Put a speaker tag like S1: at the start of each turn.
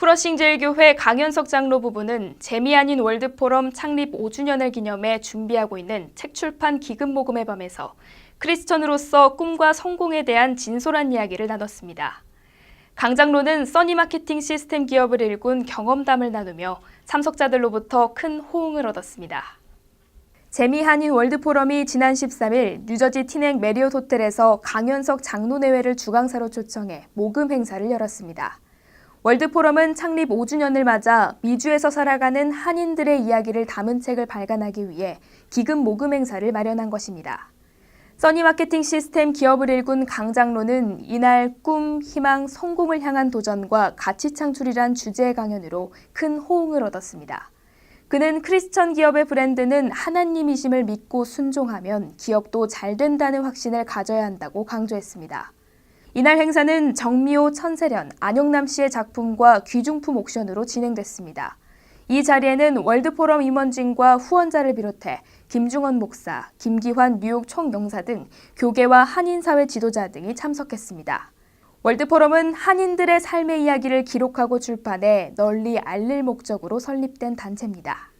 S1: 프러싱 제일교회 강현석 장로 부부는 재미 아닌 월드포럼 창립 5주년을 기념해 준비하고 있는 책 출판 기금 모금의 밤에서 크리스천으로서 꿈과 성공에 대한 진솔한 이야기를 나눴습니다. 강 장로는 써니 마케팅 시스템 기업을 일군 경험담을 나누며 참석자들로부터 큰 호응을 얻었습니다. 재미 한인 월드포럼이 지난 13일 뉴저지 티넥 메리엇 호텔에서 강현석 장로 내외를 주강사로 초청해 모금 행사를 열었습니다. 월드포럼은 창립 5주년을 맞아 미주에서 살아가는 한인들의 이야기를 담은 책을 발간하기 위해 기금 모금 행사를 마련한 것입니다. 써니 마케팅 시스템 기업을 일군 강 장로는 이날 꿈, 희망, 성공을 향한 도전과 가치 창출이란 주제의 강연으로 큰 호응을 얻었습니다. 그는 크리스천 기업의 브랜드는 하나님이심을 믿고 순종하면 기업도 잘 된다는 확신을 가져야 한다고 강조했습니다. 이날 행사는 정미호, 천세련, 안영남 씨의 작품과 귀중품 옥션으로 진행됐습니다. 이 자리에는 월드포럼 임원진과 후원자를 비롯해 김중원 목사, 김기환 뉴욕 총영사 등 교계와 한인사회 지도자 등이 참석했습니다. 월드포럼은 한인들의 삶의 이야기를 기록하고 출판해 널리 알릴 목적으로 설립된 단체입니다.